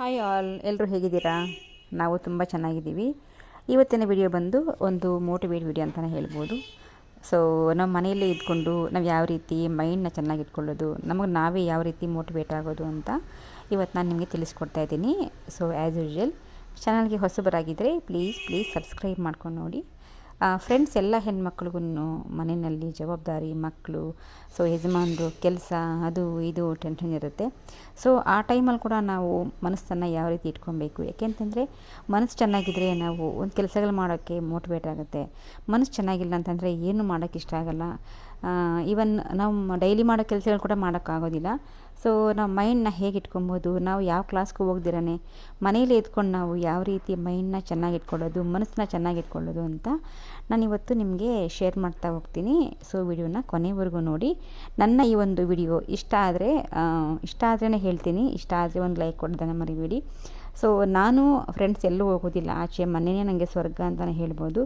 Hi all ಎಲ್ಲರೂ ಹೇಗಿದ್ದೀರಾ? ನಾವು ತುಂಬ ಚೆನ್ನಾಗಿದ್ದೀವಿ. ಇವತ್ತಿನ ವಿಡಿಯೋ ಬಂದು ಒಂದು ಮೋಟಿವೇಟ್ ವಿಡಿಯೋ ಅಂತಲೇ ಹೇಳ್ಬೋದು. ಸೊ ನಮ್ಮ ಮನೆಯಲ್ಲೇ ಇದ್ಕೊಂಡು ನಾವು ಯಾವ ರೀತಿ ಮೈಂಡ್ನ ಚೆನ್ನಾಗಿ ಇಟ್ಕೊಳ್ಳೋದು, ನಮಗೆ ನಾವೇ ಯಾವ ರೀತಿ ಮೋಟಿವೇಟ್ ಆಗೋದು ಅಂತ ಇವತ್ತು ನಾನು ನಿಮಗೆ ತಿಳಿಸ್ಕೊಡ್ತಾ ಇದ್ದೀನಿ. ಸೊ ಆ್ಯಸ್ ಯೂಶ್ವಲ್ ಚಾನಲ್ಗೆ ಹೊಸಬರಾಗಿದ್ದರೆ ಪ್ಲೀಸ್ ಪ್ಲೀಸ್ ಸಬ್ಸ್ಕ್ರೈಬ್ ಮಾಡ್ಕೊಂಡು ನೋಡಿ. ಫ್ರೆಂಡ್ಸ್ ಎಲ್ಲ ಹೆಣ್ಮಕ್ಳಿಗೂ ಮನೆಯಲ್ಲಿ ಜವಾಬ್ದಾರಿ ಮಕ್ಕಳು ಸೊ ಯಜಮಾನರು, ಕೆಲಸ, ಅದು ಇದು ಟೆನ್ಷನ್ ಇರುತ್ತೆ. ಸೊ ಆ ಟೈಮಲ್ಲಿ ಕೂಡ ನಾವು ಮನಸ್ಸನ್ನು ಯಾವ ರೀತಿ ಇಟ್ಕೊಬೇಕು? ಯಾಕೆಂತಂದರೆ ಮನಸ್ಸು ಚೆನ್ನಾಗಿದ್ದರೆ ನಾವು ಒಂದು ಕೆಲಸಗಳು ಮಾಡೋಕ್ಕೆ ಮೋಟಿವೇಟ್ ಆಗುತ್ತೆ. ಮನಸ್ಸು ಚೆನ್ನಾಗಿಲ್ಲ ಅಂತಂದರೆ ಏನು ಮಾಡೋಕ್ಕೆ ಇಷ್ಟ ಆಗಲ್ಲ. ಈವನ್ ನಾವು ಡೈಲಿ ಮಾಡೋ ಕೆಲಸಗಳು ಕೂಡ ಮಾಡೋಕ್ಕಾಗೋದಿಲ್ಲ ಸೊ ನಾವು ಮೈಂಡನ್ನ ಹೇಗೆ ಇಟ್ಕೊಬೋದು? ನಾವು ಯಾವ ಕ್ಲಾಸ್ಗೂ ಹೋಗ್ದಿರಾನೆ? ಮನೇಲಿ ಇದ್ಕೊಂಡು ನಾವು ಯಾವ ರೀತಿ ಮೈಂಡನ್ನ ಚೆನ್ನಾಗಿ ಇಟ್ಕೊಳ್ಳೋದು, ಮನಸ್ಸನ್ನ ಚೆನ್ನಾಗಿ ಇಟ್ಕೊಳ್ಳೋದು ಅಂತ ನಾನು ಇವತ್ತು ನಿಮಗೆ ಶೇರ್ ಮಾಡ್ತಾ ಹೋಗ್ತೀನಿ. ಸೊ ವಿಡಿಯೋನ ಕೊನೆವರೆಗೂ ನೋಡಿ. ನನ್ನ ಈ ಒಂದು ವಿಡಿಯೋ ಇಷ್ಟ ಆದರೆ ಇಷ್ಟ ಆದ್ರೇ ಹೇಳ್ತೀನಿ. ಇಷ್ಟ ಆದರೆ ಒಂದು ಲೈಕ್ ಕೊಡ್ದಾನೆ ಮರಿಬೇಡಿ. ಸೊ ನಾನು ಫ್ರೆಂಡ್ಸ್ ಎಲ್ಲೂ ಹೋಗೋದಿಲ್ಲ. ಆಚೆ ಮನೆಯೇ ನನಗೆ ಸ್ವರ್ಗ ಅಂತಲೇ ಹೇಳ್ಬೋದು.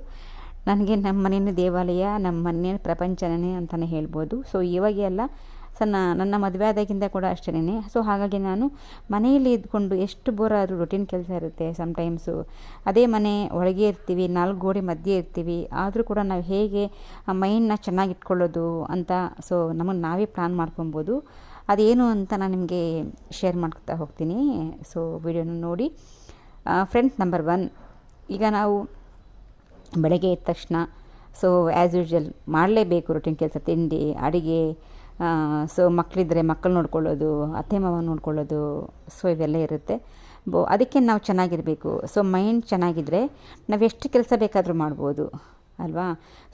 ನನಗೆ ನಮ್ಮ ಮನೆಯೇ ದೇವಾಲಯ ನಮ್ಮ ಮನೆಯ ಪ್ರಪಂಚನೇ ಅಂತಲೇ ಹೇಳ್ಬೋದು. ಸೊ ಇವಾಗೆಲ್ಲ ಸಣ್ಣ ನನ್ನ ಮದುವೆ ಆದಾಗಿಂದ ಕೂಡ ಅಷ್ಟೇ ಸೊ ಹಾಗಾಗಿ ನಾನು ಮನೆಯಲ್ಲಿ ಇದ್ಕೊಂಡು ಎಷ್ಟು ಬೋರ್ ಆದರೂ ರೊಟೀನ್ ಕೆಲಸ ಇರುತ್ತೆ ಸಮ್ಟೈಮ್ಸು ಅದೇ ಮನೆ ಒಳಗೆ ಇರ್ತೀವಿ, ನಾಲ್ಕು ಗೋಡೆ ಮಧ್ಯೆ ಇರ್ತೀವಿ. ಆದರೂ ಕೂಡ ನಾವು ಹೇಗೆ ಮೈಂಡನ್ನ ಚೆನ್ನಾಗಿ ಇಟ್ಕೊಳ್ಳೋದು ಅಂತ ಸೊ ನಮಗೆ ನಾವೇ ಪ್ಲ್ಯಾನ್ ಮಾಡ್ಕೊಬೋದು. ಅದೇನು ಅಂತ ನಾನು ನಿಮಗೆ ಶೇರ್ ಮಾಡ್ತಾ ಹೋಗ್ತೀನಿ. ಸೊ ವಿಡಿಯೋನ ನೋಡಿ. ಫ್ರೆಂಡ್ ನಂಬರ್ ಒನ್ ಈಗ ನಾವು ಬೆಳಗ್ಗೆ ಎದ್ದ ತಕ್ಷಣ ಸೊ ಆ್ಯಸ್ ಯೂಶ್ವಲ್ ಮಾಡಲೇಬೇಕು ರೊಟೀನ್ ಕೆಲಸ, ತಿಂಡಿ, ಅಡುಗೆ ಸೊ ಮಕ್ಕಳಿದ್ರೆ ಮಕ್ಕಳು ನೋಡ್ಕೊಳ್ಳೋದು, ಅತ್ತೆ ಮಾವ ನೋಡ್ಕೊಳ್ಳೋದು ಸೊ ಇವೆಲ್ಲ ಇರುತ್ತೆ. ಬೋ, ಅದಕ್ಕೆ ನಾವು ಚೆನ್ನಾಗಿರಬೇಕು. ಸೊ ಮೈಂಡ್ ಚೆನ್ನಾಗಿದ್ದರೆ ನಾವು ಎಷ್ಟು ಕೆಲಸ ಬೇಕಾದರೂ ಮಾಡ್ಬೋದು, ಅಲ್ವಾ?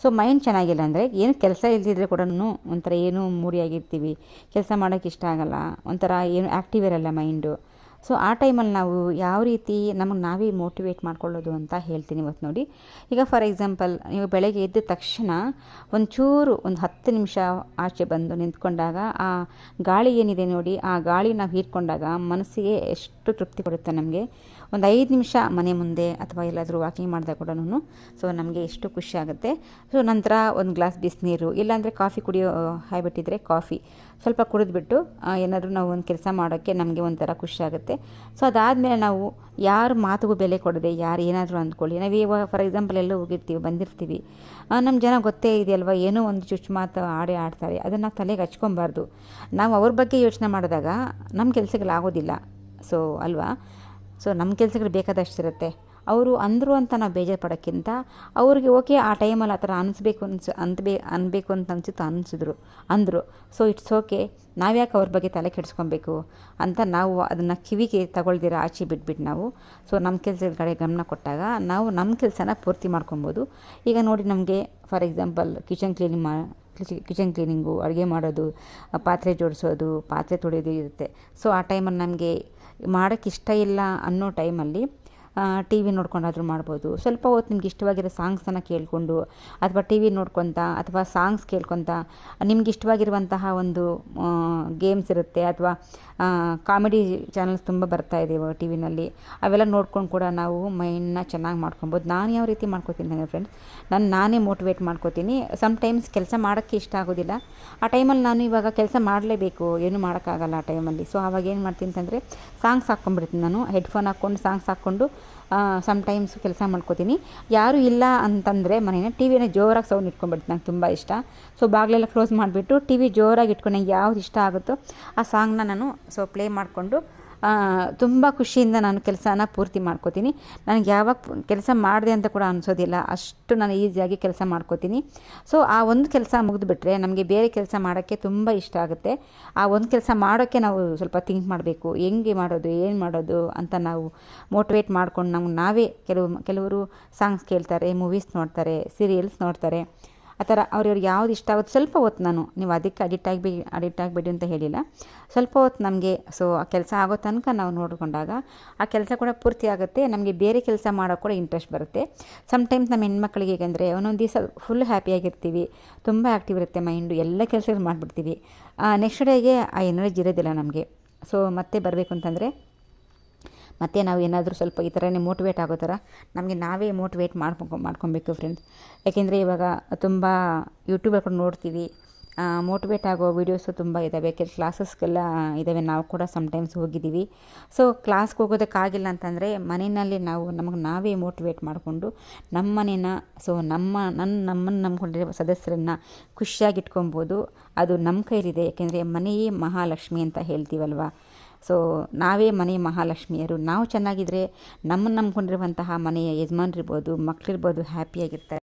ಸೊ ಮೈಂಡ್ ಚೆನ್ನಾಗಿಲ್ಲ ಅಂದರೆ ಏನು ಕೆಲಸ ಇಲ್ದಿದ್ರೆ ಕೂಡ ಒಂಥರ ಏನೂ ಮೂಡಿಯಾಗಿರ್ತೀವಿ ಕೆಲಸ ಮಾಡೋಕ್ಕೆ ಇಷ್ಟ ಆಗಲ್ಲ. ಒಂಥರ ಏನು ಆ್ಯಕ್ಟಿವ್ ಇರಲ್ಲ ಮೈಂಡು ಸೊ ಆ ಟೈಮಲ್ಲಿ ನಾವು ಯಾವ ರೀತಿ ನಮಗೆ ನಾವೇ ಮೋಟಿವೇಟ್ ಮಾಡ್ಕೊಳ್ಳೋದು ಅಂತ ಹೇಳ್ತೀನಿ ಇವತ್ತು ನೋಡಿ. ಈಗ ಫಾರ್ ಎಕ್ಸಾಂಪಲ್ ನೀವು ಬೆಳಗ್ಗೆ ಎದ್ದ ತಕ್ಷಣ ಒಂಚೂರು ಒಂದು ಹತ್ತು ನಿಮಿಷ ಆಚೆ ಬಂದು ನಿಂತ್ಕೊಂಡಾಗ ಆ ಗಾಳಿ ಏನಿದೆ ನೋಡಿ, ಆ ಗಾಳಿ ನಾವು ಹೀರ್ಕೊಂಡಾಗ ಮನಸ್ಸಿಗೆ ಎಷ್ಟು ತೃಪ್ತಿ ಕೊಡುತ್ತೆ ನಮಗೆ? ಒಂದು ಐದು ನಿಮಿಷ ಮನೆ ಮುಂದೆ ಅಥವಾ ಎಲ್ಲಾದರೂ ವಾಕಿಂಗ್ ಮಾಡಿದಾಗ ಕೂಡ ಸೊ ನಮಗೆ ಎಷ್ಟು ಖುಷಿ ಆಗುತ್ತೆ. ಸೊ ನಂತರ ಒಂದು ಗ್ಲಾಸ್ ಬಿಸಿನೀರು ಇಲ್ಲಾಂದರೆ ಕಾಫಿ ಕುಡಿಯೋ ಹಾಯ್ಬಿಟ್ಟಿದ್ರೆ ಕಾಫಿ ಸ್ವಲ್ಪ ಕುಡಿದ್ಬಿಟ್ಟು ಏನಾದರೂ ನಾವು ಒಂದು ಕೆಲಸ ಮಾಡೋಕ್ಕೆ ನಮಗೆ ಒಂಥರ ಖುಷಿ ಆಗುತ್ತೆ. ಸೊ ಅದಾದಮೇಲೆ ನಾವು ಯಾರ ಮಾತಿಗೂ ಬೆಲೆ ಕೊಡದೆ, ಯಾರು ಏನಾದರೂ ಅಂದ್ಕೊಳ್ಳಿ. ನಾವು ಇವಾಗ ಫಾರ್ ಎಕ್ಸಾಂಪಲ್ ಎಲ್ಲ ಹೋಗಿರ್ತೀವಿ, ಬಂದಿರ್ತೀವಿ. ನಮ್ಮ ಜನ ಗೊತ್ತೇ ಇದೆಯಲ್ವ, ಏನೋ ಒಂದು ಚುಚ್ಚು ಮಾತು ಆಡಿ ಆಡ್ತಾರೆ. ಅದನ್ನು ನಾವು ತಲೆಗೆ ಹಚ್ಕೊಬಾರ್ದು. ನಾವು ಅವ್ರ ಬಗ್ಗೆ ಯೋಚನೆ ಮಾಡಿದಾಗ ನಮ್ಮ ಕೆಲಸಗಳಾಗೋದಿಲ್ಲ ಸೊ ಅಲ್ವಾ? ಸೊ ನಮ್ಮ ಕೆಲಸಗಳು ಬೇಕಾದಷ್ಟಿರುತ್ತೆ ಅವರು ಅಂದರು ಅಂತ ನಾವು ಬೇಜಾರು ಪಡೋಕ್ಕಿಂತ ಅವ್ರಿಗೆ, ಓಕೆ, ಆ ಟೈಮಲ್ಲಿ ಆ ಥರ ಅನಿಸ್ಬೇಕು ಅನ್ಸ್, ಅನ್ಬೇ, ಅನ್ಬೇಕು ಅಂತ ಅನಿಸಿತು ಅನಿಸಿದ್ರು, ಅಂದರು. ಸೊ ಇಟ್ಸ್ ಓಕೆ ನಾವ್ಯಾಕೆ ಅವ್ರ ಬಗ್ಗೆ ತಲೆ ಕೆಡಿಸ್ಕೊಬೇಕು ಅಂತ ನಾವು ಅದನ್ನು ಕಿವಿಗೆ ತಗೊಳ್ದಿರ ಆಚೆ ಬಿಟ್ಬಿಟ್ಟು ನಾವು. ಸೊ ನಮ್ಮ ಕೆಲಸದ ಕಡೆ ಗಮನ ಕೊಟ್ಟಾಗ ನಾವು ನಮ್ಮ ಕೆಲಸನ ಪೂರ್ತಿ ಮಾಡ್ಕೊಬೋದು. ಈಗ ನೋಡಿ ನಮಗೆ, ಫಾರ್ ಎಕ್ಸಾಂಪಲ್, ಕಿಚನ್ ಕ್ಲೀನಿಂಗ್ ಮಾ ಕಿಚನ್ ಕ್ಲೀನಿಂಗು, ಅಡುಗೆ ಮಾಡೋದು, ಪಾತ್ರೆ ಜೋಡಿಸೋದು, ಪಾತ್ರೆ ತೊಳೆಯೋದು ಇರುತ್ತೆ. ಸೊ ಆ ಟೈಮಲ್ಲಿ ನಮಗೆ ಮಾಡೋಕ್ಕೆ ಇಷ್ಟ ಇಲ್ಲ ಅನ್ನೋ ಟೈಮಲ್ಲಿ ಟಿ ವಿ ನೋಡ್ಕೊಂಡಾದರೂ ಮಾಡ್ಬೋದು. ಸ್ವಲ್ಪ ಹೊತ್ತು ನಿಮ್ಗೆ ಇಷ್ಟವಾಗಿರೋ ಸಾಂಗ್ಸನ್ನು ಕೇಳಿಕೊಂಡು ಅಥವಾ ಟಿ ವಿ ನೋಡ್ಕೊತ ಅಥವಾ ಸಾಂಗ್ಸ್ ಕೇಳ್ಕೊತ ನಿಮ್ಗೆ ಇಷ್ಟವಾಗಿರುವಂತಹ ಒಂದು ಗೇಮ್ಸ್ ಇರುತ್ತೆ ಅಥವಾ ಕಾಮಿಡಿ ಚಾನಲ್ಸ್ ತುಂಬ ಬರ್ತಾ ಇದೆ ಟಿ ವಿನಲ್ಲಿ. ಅವೆಲ್ಲ ನೋಡ್ಕೊಂಡು ಕೂಡ ನಾವು ಮೈಂಡನ್ನ ಚೆನ್ನಾಗಿ ಮಾಡ್ಕೊಬೋದು. ನಾನು ಯಾವ ರೀತಿ ಮಾಡ್ಕೋತೀನಿ ನನ್ನ ಫ್ರೆಂಡ್ಸ್ ನಾನು ನಾನೇ ಮೋಟಿವೇಟ್ ಮಾಡ್ಕೋತೀನಿ. ಸಮ್ಟೈಮ್ಸ್ ಕೆಲಸ ಮಾಡೋಕ್ಕೆ ಇಷ್ಟ ಆಗೋದಿಲ್ಲ. ಆ ಟೈಮಲ್ಲಿ ನಾನು ಇವಾಗ ಕೆಲಸ ಮಾಡಲೇಬೇಕು. ಏನು ಮಾಡೋಕ್ಕಾಗಲ್ಲ ಆ ಟೈಮಲ್ಲಿ ಸೊ ಆವಾಗ ಏನು ಮಾಡ್ತೀನಿ ಅಂತಂದರೆ, ಸಾಂಗ್ಸ್ ಹಾಕ್ಕೊಂಡ್ಬಿಡ್ತೀನಿ ನಾನು. ಹೆಡ್ಫೋನ್ ಹಾಕ್ಕೊಂಡು, ಸಾಂಗ್ಸ್ ಹಾಕ್ಕೊಂಡು ಸಮ್ಟೈಮ್ಸ್ ಕೆಲಸ ಮಾಡ್ಕೋತೀನಿ. ಯಾರೂ ಇಲ್ಲ ಅಂತಂದರೆ ಮನೇನ ಟಿ ವಿನ ಜೋರಾಗಿ ಸೌಂಡ್ ಇಟ್ಕೊಂಡ್ಬಿಡ್ತೀನಿ. ನಂಗೆ ತುಂಬ ಇಷ್ಟ. ಸೊ ಬಾಗಿಲೆಲ್ಲ ಕ್ಲೋಸ್ ಮಾಡಿಬಿಟ್ಟು ಟಿ ವಿ ಜೋರಾಗಿ ಇಟ್ಕೊಂಡು ನಂಗೆ ಯಾವ್ದು ಇಷ್ಟ ಆಗುತ್ತೋ ಆ ಸಾಂಗ್ನ ನಾನು ಸೊ ಪ್ಲೇ ಮಾಡಿಕೊಂಡು ತುಂಬ ಖುಷಿಯಿಂದ ನಾನು ಕೆಲಸನ ಪೂರ್ತಿ ಮಾಡ್ಕೋತೀನಿ. ನನಗೆ ಯಾವಾಗ ಕೆಲಸ ಮಾಡಿದೆ ಅಂತ ಕೂಡ ಅನಿಸೋದಿಲ್ಲ. ಅಷ್ಟು ನಾನು ಈಸಿಯಾಗಿ ಕೆಲಸ ಮಾಡ್ಕೋತೀನಿ. ಸೊ ಆ ಒಂದು ಕೆಲಸ ಮುಗಿದ್ಬಿಟ್ರೆ ನಮಗೆ ಬೇರೆ ಕೆಲಸ ಮಾಡೋಕ್ಕೆ ತುಂಬ ಇಷ್ಟ ಆಗುತ್ತೆ. ಆ ಒಂದು ಕೆಲಸ ಮಾಡೋಕ್ಕೆ ನಾವು ಸ್ವಲ್ಪ ಥಿಂಕ್ ಮಾಡಬೇಕು. ಹೆಂಗೆ ಮಾಡೋದು, ಏನು ಮಾಡೋದು ಅಂತ ನಾವು ಮೋಟಿವೇಟ್ ಮಾಡ್ಕೊಂಡು ನಮ್ಗೆ ನಾವೇ ಕೆಲವು, ಕೆಲವರು ಸಾಂಗ್ಸ್ ಕೇಳ್ತಾರೆ ಮೂವೀಸ್ ನೋಡ್ತಾರೆ ಸೀರಿಯಲ್ಸ್ ನೋಡ್ತಾರೆ. ಆ ಥರ ಅವ್ರವ್ರಿಗೆ ಯಾವ್ದು ಇಷ್ಟ ಆಗುತ್ತೆ ಸ್ವಲ್ಪ ಹೊತ್ತು ನಾನು, ನೀವು ಅದಕ್ಕೆ ಅಡಿಕ್ಟ್ ಆಗಿ ಅಡಿಕ್ಟ್ ಆಗಿಬಿಡಿ ಅಂತ ಹೇಳಿಲ್ಲ. ಸ್ವಲ್ಪ ಹೊತ್ತು ನಮಗೆ ಸೊ ಆ ಕೆಲಸ ಆಗೋ ತನಕ ನಾವು ನೋಡಿಕೊಂಡಾಗ ಆ ಕೆಲಸ ಕೂಡ ಪೂರ್ತಿ ಆಗುತ್ತೆ. ನಮಗೆ ಬೇರೆ ಕೆಲಸ ಮಾಡೋಕ್ಕೆ ಕೂಡ ಇಂಟ್ರೆಸ್ಟ್ ಬರುತ್ತೆ. ಸಮ್ಟೈಮ್ಸ್ ನಮ್ಮ ಹೆಣ್ಮಕ್ಳಿಗೆ ಹೇಗೆಂದರೆ, ಒಂದೊಂದು ದಿವಸ ಫುಲ್ ಹ್ಯಾಪಿಯಾಗಿರ್ತೀವಿ ತುಂಬ ಆ್ಯಕ್ಟಿವ್ ಇರುತ್ತೆ ಮೈಂಡು ಎಲ್ಲ ಕೆಲಸಗಳು ಮಾಡಿಬಿಡ್ತೀವಿ. ನೆಕ್ಸ್ಟ್ ಡೇಗೆ ಆ ಎನರ್ಜಿ ಇರೋದಿಲ್ಲ ನಮಗೆ. ಸೊ ಮತ್ತೆ ಬರಬೇಕು ಅಂತಂದರೆ ಮತ್ತು ನಾವು ಏನಾದರೂ ಸ್ವಲ್ಪ ಈ ಥರನೇ ಮೋಟಿವೇಟ್ ಆಗೋ ಥರ ನಮಗೆ ನಾವೇ ಮೋಟಿವೇಟ್ ಮಾಡ್ಕೊ ಮಾಡ್ಕೊಬೇಕು ಫ್ರೆಂಡ್ಸ್ ಯಾಕೆಂದರೆ ಇವಾಗ ತುಂಬ ಯೂಟ್ಯೂಬ್ ಹಾಕೊಂಡು ನೋಡ್ತೀವಿ. ಮೋಟಿವೇಟ್ ಆಗೋ ವೀಡಿಯೋಸು ತುಂಬ ಇದ್ದಾವೆ ಯಾಕೆಂದರೆ ಕ್ಲಾಸಸ್ಗೆಲ್ಲ ಇದ್ದಾವೆ ನಾವು ಕೂಡ ಸಮಟೈಮ್ಸ್ ಹೋಗಿದ್ದೀವಿ. ಸೊ ಕ್ಲಾಸ್ಗೆ ಹೋಗೋದಕ್ಕಾಗಿಲ್ಲ ಅಂತಂದರೆ ಮನೆಯಲ್ಲಿ ನಾವು ನಮಗೆ ನಾವೇ ಮೋಟಿವೇಟ್ ಮಾಡಿಕೊಂಡು ನಮ್ಮ ಮನೇನ ಸೊ ನಮ್ಮ ನನ್ನ ನಮ್ಮನ್ನು ನಂಬ್ಕೊಂಡಿರೋ ಸದಸ್ಯರನ್ನು ಖುಷಿಯಾಗಿ ಇಟ್ಕೊಬೋದು. ಅದು ನಮ್ಮ ಕೈಲಿದೆ. ಯಾಕೆಂದರೆ ಮನೆಯೇ ಮಹಾಲಕ್ಷ್ಮಿ ಅಂತ ಹೇಳ್ತೀವಲ್ವ? ಸೊ ನಾವೇ ಮನೆ ಮಹಾಲಕ್ಷ್ಮಿಯರು. ನಾವು ಚೆನ್ನಾಗಿದ್ದರೆ ನಮ್ಮನ್ನು ನಂಬ್ಕೊಂಡಿರುವಂತಹ ಮನೆಯ ಯಜಮಾನ್ರಿರ್ಬೋದು ಮಕ್ಕಳಿರ್ಬೋದು ಹ್ಯಾಪಿಯಾಗಿರ್ತಾರೆ